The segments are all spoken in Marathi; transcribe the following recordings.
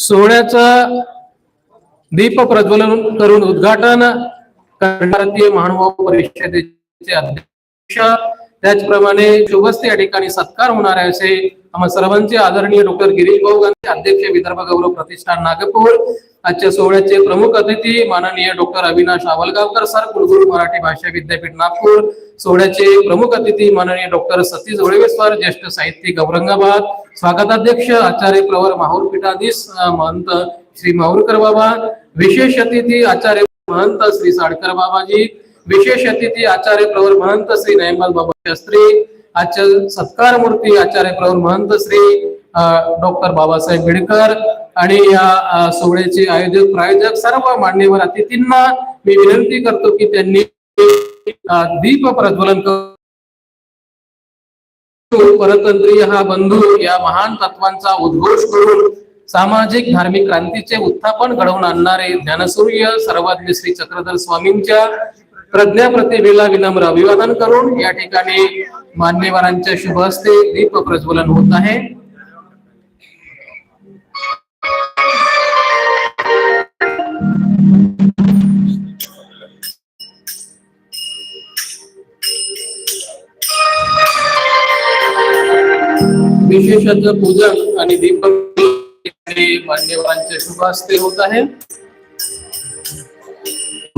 सोहळ्याचं दीप प्रज्वलन करून उद्घाटन भारतीय महानुभाव परिषदेचे अध्यक्ष त्याचप्रमाणे शुभस्ते या ठिकाणी सत्कार होणार आहे असे आम्हा सर्वांचे आदरणीय डॉक्टर गिरीश भाऊ गांधी अध्यक्ष विदर्भ गौरव प्रतिष्ठान नागपूर आजच्या सोहळ्याचे प्रमुख अतिथी माननीय डॉक्टर अविनाश आवलगावकर सर कुलगुरू मराठी भाषा विद्यापीठ नागपूर. सोहळ्याचे प्रमुख अतिथी माननीय डॉक्टर सतीश जोळवे सर ज्येष्ठ साहित्यिक औरंगाबाद. स्वागताध्यक्ष आचार्य प्रवर माहूर पीठाधीश महंत श्री माहूरकर बाबा. विशेष अतिथी आचार्य महंत श्री साडकर बाबाजी. विशेष अतिथी आचार्य प्रवर महंत श्री नयमल बाबा शास्त्री आचार्य सत्कार मूर्ती आचार्य प्रवर महंत श्री डॉक्टर बाबासाहेब बिडकर आणि या सोहळ्याचे आयोजक प्रायोजक सर्व मान्यवर अतिथींना मी विनंती करतो की त्यांनी दीप प्रज्वलन परतंत्रीय हा बंधू या महान तत्वांचा उद्घोष करून सामाजिक धार्मिक क्रांतीचे उत्थापन घडवून आणणारे ज्ञानसूर्य सर्वाज्ञ श्री चक्रधर स्वामींच्या प्रज्ञा प्रतिमेला विनम्र अभिवादन करून या ठिकाणी मान्यवरांच्या शुभ हस्ते दीप प्रज्वलन होत आहे. विशेषच पूजन आणि दीपक मान्यवरांच्या शुभ हस्ते होत आहे.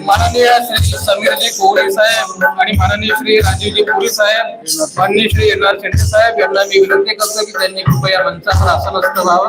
माननीय श्री समीरजी कोहळी साहेब आणि माननीय श्री राजीवजी पुरी साहेब माननीय श्री एन आर शेट्टी साहेब यांना मी विनंती करतो की त्यांनी कृपया मंचावर आसनस्थ व्हावं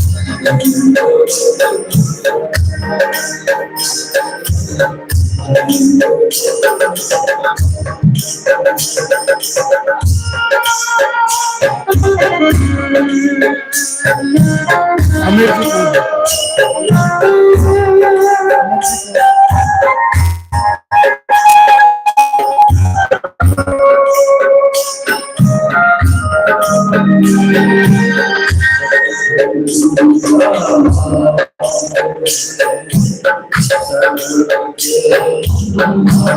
I'm here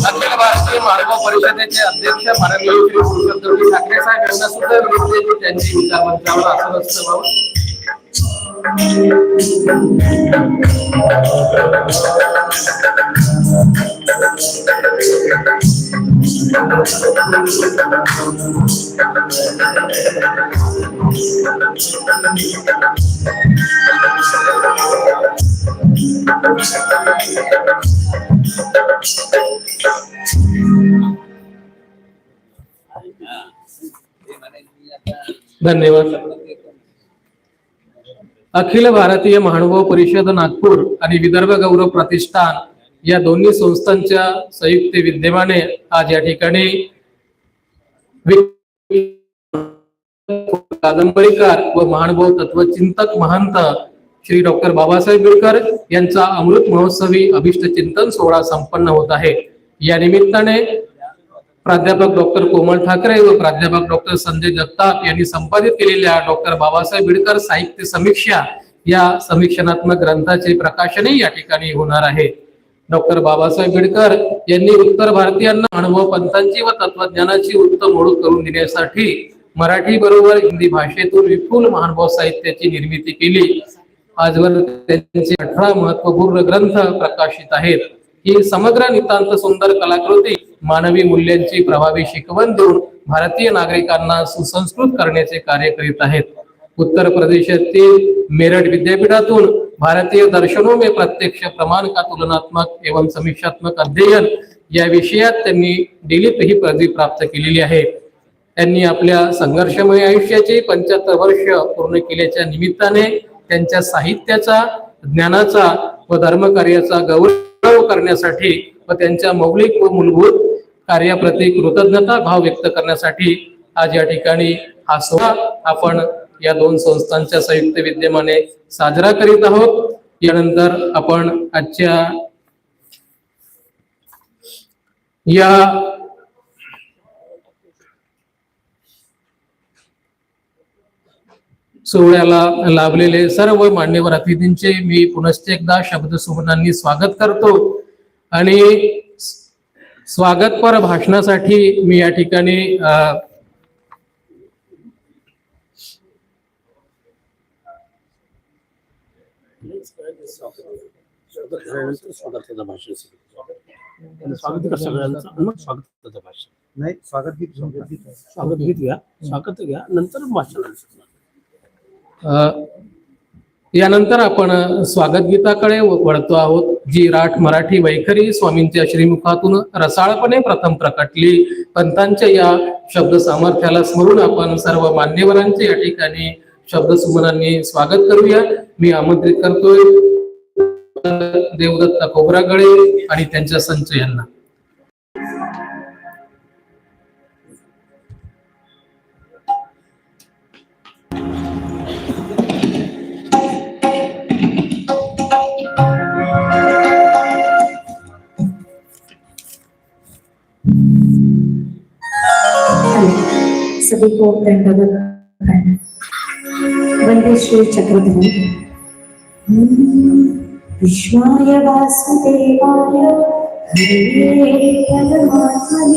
अखिल भारतीय मानव परिषदेचे अध्यक्ष माननीय श्री पुरुषोत्तमजी ठाकरे साहेब यांना सुद्धा विनंती आहे की त्यांची विचार मंचावर आसन व्हावं धन्यवाद. अखिल भारतीय महानुभाव परिषद नागपूर आणि विदर्भ गौरव प्रतिष्ठान या दोन्ही संस्थांच्या संयुक्त विद्यमाने आज या ठिकाणी कादंबरीकार व महानुभाव तत्वचिंतक महंत श्री डॉक्टर बाबासाहेब बिडकर यांचा अमृत महोत्सवी अभिष्ट चिंतन सोहळा संपन्न होत आहे. या निमित्ताने प्राध्यापक डॉक्टर कोमल ठाकरे व प्राध्यापक डॉक्टर संजय जगताप यांनी संपादित केलेल्या डॉक्टर बाबासाहेब बिडकर साहित्य समीक्षा या समीक्षणात्मक ग्रंथाचे प्रकाशनही या ठिकाणी होणार आहे. डॉक्टर बाबासाहेब बिडकर यांनी उत्तर भारतीयांना अनुभव पंथांची व तत्वज्ञानाची उत्तम ओळख करून देण्यासाठी मराठी बरोबर हिंदी भाषेतून विपुल महानुभाव साहित्याची निर्मिती केली. आजवर त्यांचे अठरा महत्त्वपूर्ण ग्रंथ प्रकाशित आहेत. ही समग्र नितांत सुंदर कलाकृती मानवी मूल्यांची प्रभावी शिकवण देऊन भारतीय नागरिकांना सुसंस्कृत करण्याचे कार्य करीत आहेत. उत्तर प्रदेशातील मेरठ विद्यापीठातून भारतीय दर्शनों में प्रत्यक्ष प्रमाण का तुलनात्मक एवं समीक्षात्मक अध्ययन या विषयात त्यांनी डिलीट ही पदवी प्राप्त केलेली आहे. त्यांनी आपल्या संघर्षमय आयुष्याचे पंच्याहत्तर वर्ष पूर्ण केल्याच्या निमित्ताने त्यांच्या साहित्याचा ज्ञानाचा व धर्मकार्याचा गौरव करण्यासाठी व त्यांच्या मौलिक व मूलभूत कार्याप्रती कृतज्ञता भाव व्यक्त करण्यासाठी आज या ठिकाणी हा सोहळा आपण या दोन संस्थांच्या संयुक्त विद्यमाने साजरा करीत आहोत. यानंतर आपण आजच्या या सोहळ्याला लाभलेले सर्व मान्यवर अतिथींचे मी पुनश्च एकदा शब्द सुमनांनी स्वागत करतो आणि स्वागतपर भाषणासाठी मी या ठिकाणी स्वागत स्वागत भाषण नाही स्वागत गीत स्वागत गीत घ्या स्वागत घ्या नंतर भाषण यानंतर आपण स्वागत गीताकडे वळतो आहोत. जी राठ मराठी वैखरी स्वामींच्या श्रीमुखातून रसाळपणे प्रथम प्रकटली. पंतांच्या या शब्द सामर्थ्याला स्मरून आपण सर्व मान्यवरांचे या ठिकाणी शब्द सुमनांनी स्वागत करूया. मी आमंत्रित करतोय देवदत्त खोबरागळे आणि त्यांच्या संच सभी को दंडवत वंदे श्री चक्रधरी. विश्वाय वासुदेवाय हरे परमात्मने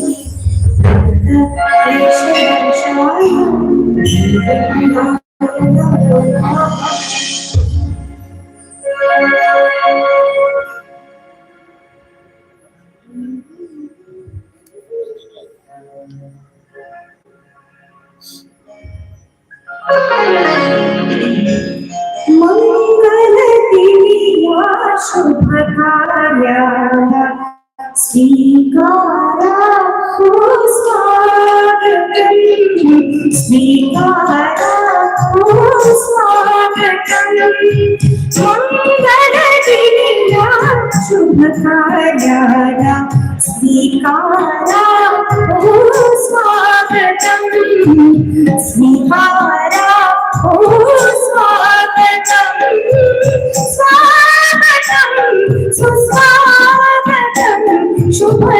Swagatam, Swagatam, Swagatam, Shubha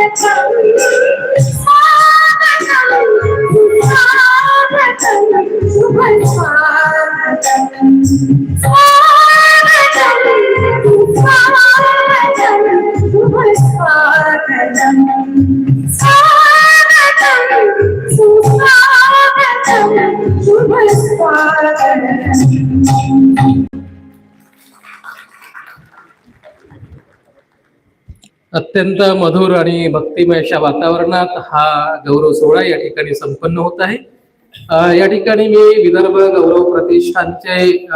return अत्यंत मधुर आणि भक्तिमय अशा वातावरणात हा गौरव सोहळा या ठिकाणी संपन्न होत आहे. या ठिकाणी मी विदर्भ गौरव प्रतिष्ठानचे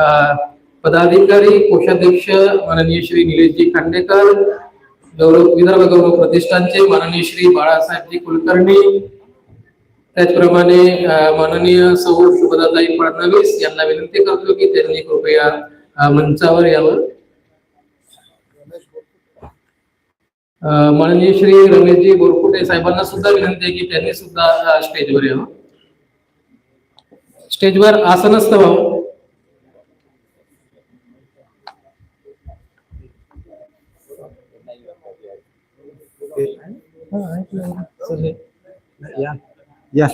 पदाधिकारी कोषाध्यक्ष माननीय श्री निलेशजी खांडेकर गौरव विदर्भ गौरव प्रतिष्ठानचे माननीय श्री बाळासाहेबजी कुलकर्णी त्याचप्रमाणे माननीय सौ शुभदाताई फडणवीस यांना विनंती करतो की त्यांनी कृपया मंचावर यावं. माननीय श्री रमेशजी बोरकुटे साहेबांना सुद्धा विनंती आहे की त्यांनी सुद्धा स्टेजवर यावं. स्टेजवर आसनस्थ व्हावं या. या.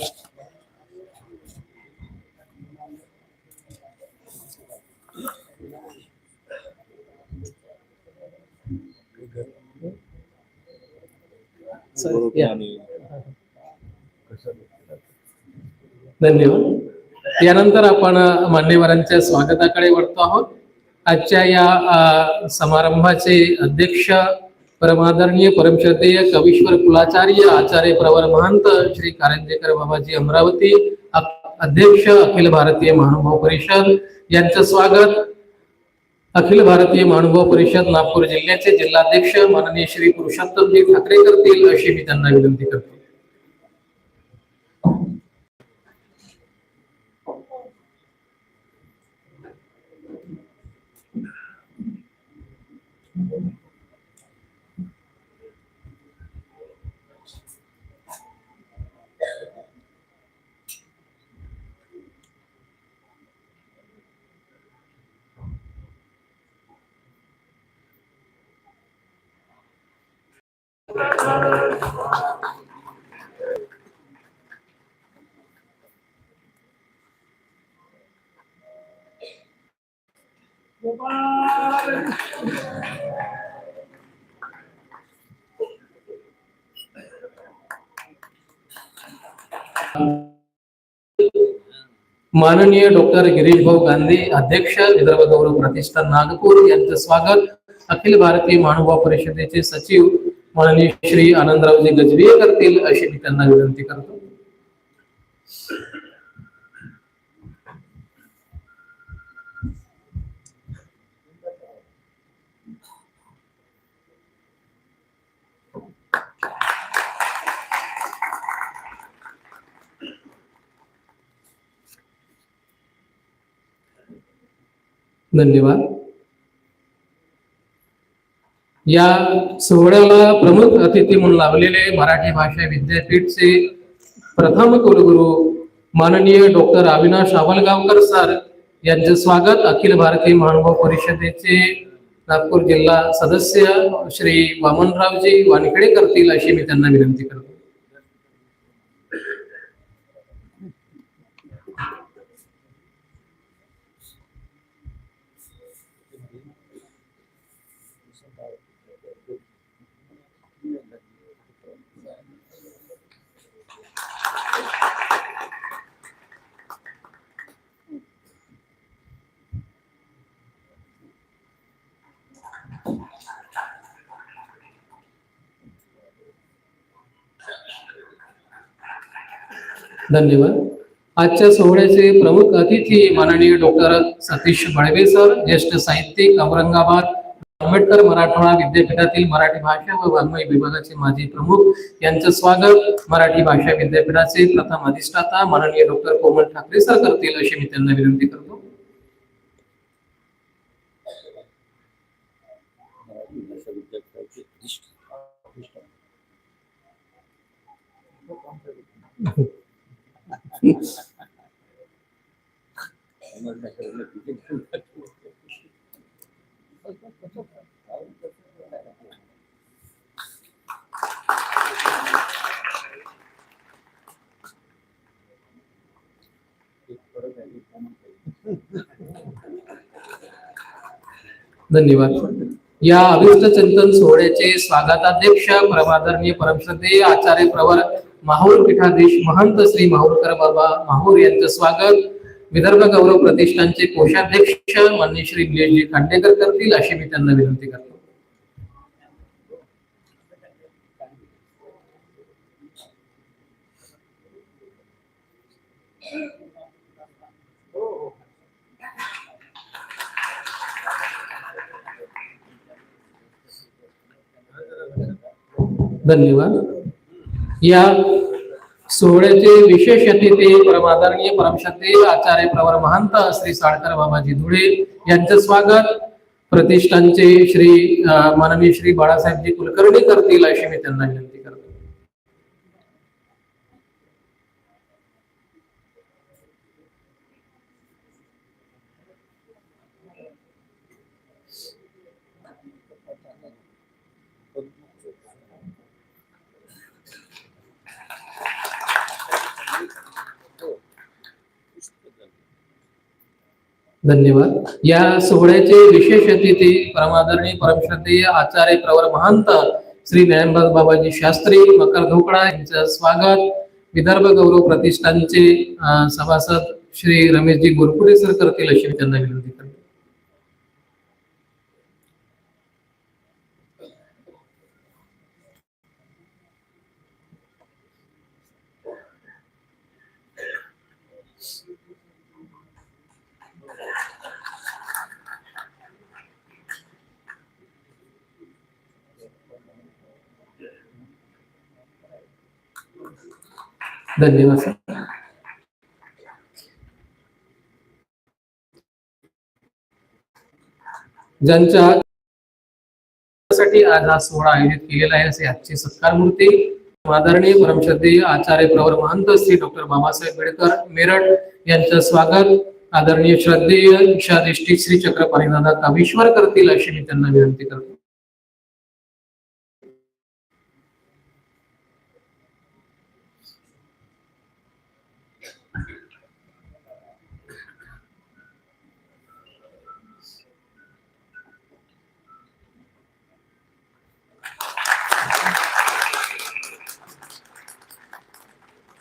धन्यवाद. यानंतर आपण मान्यवरांच्या स्वागताकडे वळतो आहोत. आजच्या या समारंभाचे अध्यक्ष परमादरणीय परमश्रद्धेय कवीश्वर कुलाचार्य आचार्य प्रवर महंत श्री कारंजेकर बाबाजी अमरावती अध्यक्ष अखिल भारतीय महानुभाव परिषद यांचं स्वागत. अखिल भारतीय महानुभाव परिषद नागपूर जिल्ह्याचे जिल्हाध्यक्ष माननीय श्री पुरुषोत्तमजी ठाकरे करतील अशी मी त्यांना विनंती करतो. माननीय डॉक्टर गिरीश भाऊ गांधी अध्यक्ष विदर्भ गौरव प्रतिष्ठान नागपूर स्वागत अखिल भारतीय मानवभाव परिषदेचे सचिव माननीय श्री आनंदरावजी गजबीये करतील अशी मी त्यांना विनंती करतो. धन्यवाद. या सोहळ्याला प्रमुख अतिथी म्हणून लावलेले मराठी भाषा विद्यापीठचे प्रथम कुलगुरू माननीय डॉक्टर अविनाश आवलगावकर सर यांचे स्वागत. अखिल भारतीय महानुभाव परिषदेचे नागपूर जिल्हा सदस्य श्री वामनरावजी वानखेडे करतील अशी मी त्यांना विनंती करतो. धन्यवाद. आजच्या सोहळ्याचे प्रमुख अतिथी माननीय डॉक्टर सतीश बळवे सर ज्येष्ठ साहित्यिक औरंगाबाद आंबेडकर मराठवाडा विद्यापीठातील मराठी भाषा व वाङ्मय विभागाचे माजी प्रमुख. यांचं स्वागत मराठी भाषा विद्यापीठाचे प्रथम अधिष्ठाता माननीय डॉक्टर कोमल ठाकरे सर करतील अशी मी त्यांना विनंती करतो. विद्यापीठाचे धन्यवाद. या अभिष्ट चिंतन सोहळ्याचे स्वागताध्यक्ष परमादरणीय परमसदे आचार्य प्रवर माहूर पीठाधीश महंत श्री माहूरकर बाबा माहूर यांचं स्वागत. विदर्भ गौरव प्रतिष्ठानचे कोषाध्यक्ष मान्य श्री निलेशजी खांडेकर करतील अशी मी त्यांना विनंती करतो. धन्यवाद. या सोहळ्याचे विशेष अतिथी परमादरणीय परमश्रद्धेय आचार्य प्रवर महंत श्री साळकर बाबाजी धुळे यांचं स्वागत. प्रतिष्ठानचे श्री माननीय श्री बाळासाहेबजी कुलकर्णी करतील अशी मी त्यांना विनंती करतो धन्यवाद. या सोहळ्याचे विशेष अतिथी परमादरणीय परमश्रद्धेय आचार्य प्रवर महंत श्री ज्ञानदास बाबाजी शास्त्री मकर धोकडा यांचं स्वागत. विदर्भ गौरव प्रतिष्ठानचे सभासद श्री रमेशजी गोरपुडे सर करतील अशी त्यांना विनंती करतो धन्यवाद सर. ज्यांच्या साठी आज हा सोहळा आयोजित केलेला आहे असे आजचे सत्कार मूर्ती आदरणीय परमश्रद्धेय आचार्य प्रवर महंत श्री डॉक्टर बाबासाहेब आंबेडकर मेरठ यांचं स्वागत. आदरणीय श्रद्धेय इशादिष्टी श्री चक्रपाणीदादा कामेश्वर करतील अशी मी त्यांना विनंती करतो.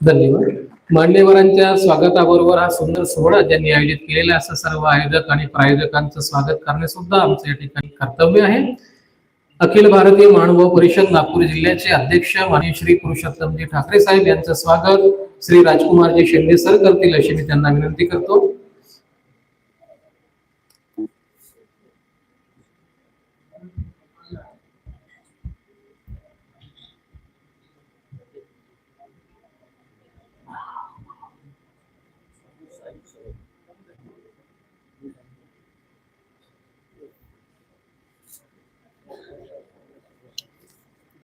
धन्यवाद. मान्यवरांच्या स्वागताबरोबर हा सुंदर सोहळा ज्यांनी आयोजित केलेला असं सर्व आयोजक आणि प्रायोजकांचं स्वागत करणे सुद्धा आमचं या ठिकाणी कर्तव्य आहे. अखिल भारतीय मानव परिषद नागपूर जिल्ह्याचे अध्यक्ष माननीय श्री पुरुषोत्तमजी ठाकरे साहेब यांचं स्वागत. श्री राजकुमारजी शिंदे सर करतील अशी मी त्यांना विनंती करतो.